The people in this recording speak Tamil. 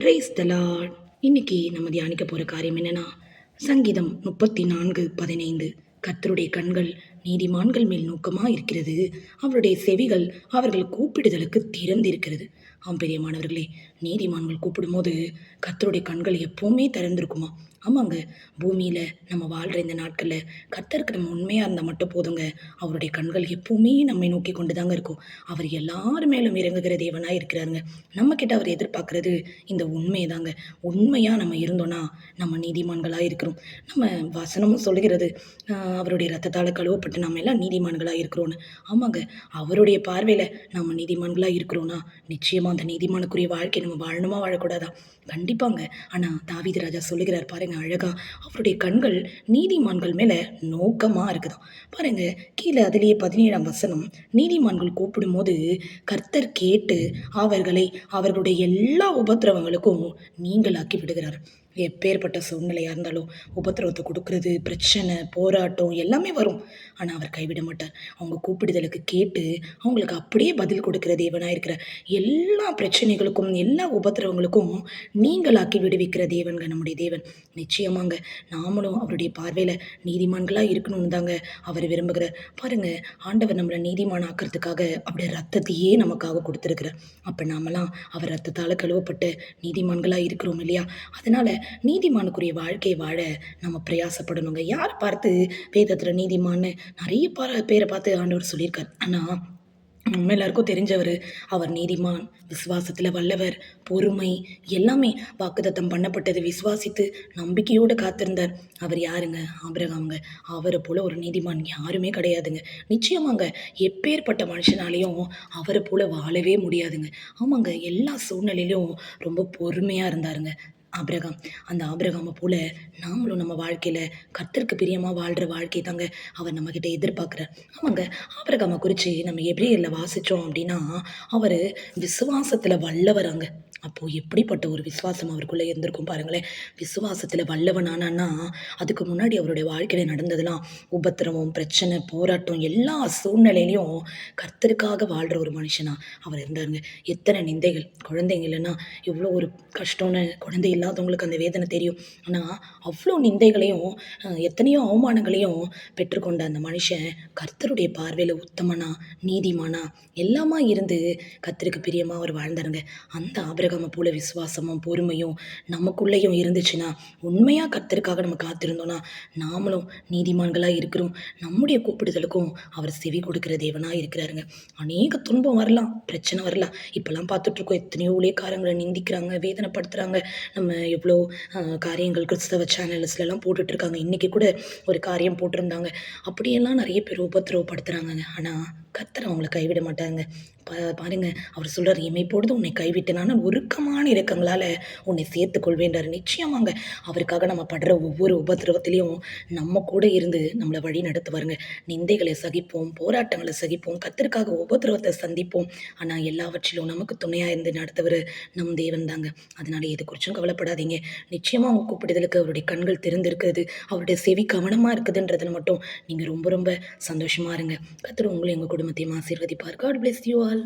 பிரைஸ் தலாட் இன்னைக்கு நம்ம தியானிக்க போகிற காரியம் என்னன்னா சங்கீதம் முப்பத்தி நான்கு பதினைந்து. கத்தருடைய கண்கள் நீதிமான்கள் மேல் நோக்கமாக இருக்கிறது. அவருடைய செவிகள் அவர்கள் கூப்பிடுதலுக்கு திறந்திருக்கிறது. ஆம் பெரியமானவர்களே நீதிமான்கள் கூப்பிடும்போது கத்தருடைய கண்கள் எப்போவுமே திறந்திருக்குமா? ஆமாங்க பூமியில் நம்ம வாழ்கிற இந்த நாட்களில் கத்தருக்கு நம்ம உண்மையாக இருந்தால் மட்டும் போதுங்க. அவருடைய கண்கள் எப்பவுமே நம்மை நோக்கி கொண்டு தாங்க இருக்கும். அவர் எல்லார் மேலும் இறங்குகிற தேவனாக இருக்கிறாருங்க. நம்மக்கிட்ட அவர் எதிர்பார்க்குறது இந்த உண்மையை தாங்க உண்மையாக நம்ம இருந்தோன்னா நம்ம நீதிமான்களாக இருக்கிறோம் நம்ம வசனமும் சொல்லுகிறது அவருடைய ரத்தத்தால் கழுவப்பட்டு நம்ம எல்லாம் நீதிமான்களாக இருக்கிறோன்னு. ஆமாங்க அவருடைய பார்வையில் நம்ம நீதிமான்களாக இருக்கிறோன்னா நிச்சயமாக அந்த நீதிமானுக்குரிய வாழ்க்கை நம்ம வாழணுமா வாழக்கூடாதா? கண்டிப்பாங்க. ஆனால் தாவீது ராஜா சொல்லுகிறார் பாருங்க அழகா அவருடைய கண்கள் நீதிமான்கள் மேலே நோக்கமாக இருக்குதாம் பாருங்க கீழே அதிலேயே பதினேழாம் வசனம் நீதிமான்கள் கூப்பிடும்போது கர்த்தர் கேட்டு அவர்களை அவர்களுடைய எல்லா உபத்திரவங்களுக்கும் நீங்களாக்கி விடுகிறார். எப்பேற்பட்ட சூழ்நிலையாக இருந்தாலும் உபத்திரவத்தை கொடுக்கறது பிரச்சனை போராட்டம் எல்லாமே வரும். ஆனால் அவர் கைவிட மாட்டார். அவங்க கூப்பிடுதலுக்கு கேட்டு அவங்களுக்கு அப்படியே பதில் கொடுக்கிற தேவனாக இருக்கிற எல்லா பிரச்சனைகளுக்கும் எல்லா உபத்திரவங்களுக்கும் நீங்களாக்கி விடுவிக்கிற தேவன்க நம்முடைய தேவன். நிச்சயமாங்க நாமளும் அவருடைய பார்வையில் நீதிமான்களாக இருக்கணும்னு தாங்க அவர் விரும்புகிறார். பாருங்கள் ஆண்டவர் நம்மளை நீதிமான் ஆக்கிறதுக்காக அப்படியே ரத்தத்தையே நமக்காக கொடுத்துருக்கிறார். அப்போ நாமெல்லாம் அவர் ரத்தத்தால் கழுவப்பட்டு நீதிமான்களாக இருக்கிறோம் இல்லையா? அதனால் நீதிமானுக்குரிய வாழ்க்கையை வாழ நம்ம பிரயாசப்படணுங்க. யார் பார்த்து வேதத்தில் நீதிமான்னு நிறைய பார பேரை பார்த்து ஆண்டவர் சொல்லியிருக்கார். ஆனால் நம்ம எல்லாருக்கும் தெரிஞ்சவர் அவர் நீதிமான் விசுவாசத்தில் வல்லவர் பொறுமை எல்லாமே வாக்குதத்தம் பண்ணப்பட்டது விசுவாசித்து நம்பிக்கையோடு காத்திருந்தார். அவர் யாருங்க? ஆபிரகாம்ங்க. அவரை போல் ஒரு நீதிமான் யாருமே கிடையாதுங்க. நிச்சயமாங்க எப்பேற்பட்ட மனுஷனாலையும் அவரை போல் வாழவே முடியாதுங்க. ஆமாங்க எல்லா சூழ்நிலையிலும் ரொம்ப பொறுமையாக இருந்தாருங்க. ஆபிரகாம். அந்த ஆபிரகாமை போல நாமளும் நம்ம வாழ்க்கையில் கர்த்தருக்கு பிரியமாக வாழ்கிற வாழ்க்கை தாங்க அவர் நம்மக்கிட்ட எதிர்பார்க்குறார். ஆமாங்க ஆபிரகாமை குறித்து நம்ம எப்ரேயரில் வாசித்தோம் அப்படின்னா அவர் விசுவாசத்தில் வல்லவராங்க. அப்போது எப்படிப்பட்ட ஒரு விசுவாசம் அவருக்குள்ளே இருந்திருக்கும் பாருங்களேன். விசுவாசத்தில் வல்லவனானா அதுக்கு முன்னாடி அவருடைய வாழ்க்கையில் நடந்ததெல்லாம் உபத்திரவம் பிரச்சனை போராட்டம் எல்லா சூழ்நிலையிலையும் கர்த்தருக்காக வாழ்கிற ஒரு மனுஷனா அவர் இருந்தாருங்க. எத்தனை நிந்தைகள். குழந்தைங்க இல்லைன்னா எவ்வளோ ஒரு கஷ்டம்னு குழந்தை இல்லாதவங்களுக்கு அந்த வேதனை தெரியும். ஆனால் அவ்வளோ நிந்தைகளையும் எத்தனையோ அவமானங்களையும் பெற்றுக்கொண்ட அந்த மனுஷன் கர்த்தருடைய பார்வையில் உத்தமனா நீதிமானா எல்லாமா இருந்து கர்த்தருக்கு பிரியமாக அவர் வாழ்ந்தாருங்க. அந்த ஆபிரகாமை போல விசுவாசமும் பொறுமையும் நமக்குள்ளேயும் இருந்துச்சுன்னா உண்மையாக கர்த்தருக்காக நம்ம காத்திருந்தோம்னா நாமளும் நீதிமான்களாக இருக்கிறோம். நம்முடைய கூப்பிடுதலுக்கும் அவர் செவி கொடுக்கிற தேவனாக இருக்கிறாருங்க. அநேக துன்பம் வரலாம் பிரச்சனை வரலாம். இப்போல்லாம் பார்த்துட்ருக்கோம் எத்தனையோ ஊழியக்காரங்களை நிந்திக்கிறாங்க வேதனைப்படுத்துகிறாங்க நம்ம எவ்வளோ காரியங்கள் கிறிஸ்தவ சேனல்ஸ்லலாம் போட்டுட்ருக்காங்க. இன்றைக்கி கூட ஒரு காரியம் போட்டிருந்தாங்க. அப்படியெல்லாம் நிறைய பேர் உபத்திரவப்படுத்துகிறாங்க ஆனால் கத்தர் அவங்கள கைவிட மாட்டாங்க பா பாருங்க அவர் சொல்கிறார் இமை பொழுது உன்னை கைவிட்டனான உருக்கமான இரக்கங்களால் உன்னை சேர்த்து கொள்வேன்றார். நிச்சயமாங்க அவருக்காக நம்ம படுற ஒவ்வொரு உபதிரவத்திலையும் நம்ம கூட இருந்து நம்மளை வழி நடத்துவாருங்க. நிந்தைகளை சகிப்போம் போராட்டங்களை சகிப்போம் கத்தருக்காக உபதிரவத்தை சந்திப்போம். ஆனால் எல்லாவற்றிலும் நமக்கு துணையாக இருந்து நடத்துவர் நம் தேவன் தாங்க அதனால எது குறிச்சும் கவலைப்படாதீங்க. நிச்சயமாக அவங்க கூப்பிடுதலுக்கு அவருடைய கண்கள் திறந்திருக்கிறது. அவருடைய செவி கவனமாக இருக்குதுன்றதுல மட்டும் நீங்கள் ரொம்ப ரொம்ப சந்தோஷமாக இருங்க. கத்தர் உங்களை எங்கள் குடும்பத்தையும் ஆசீர்வதிப்பார். God bless you all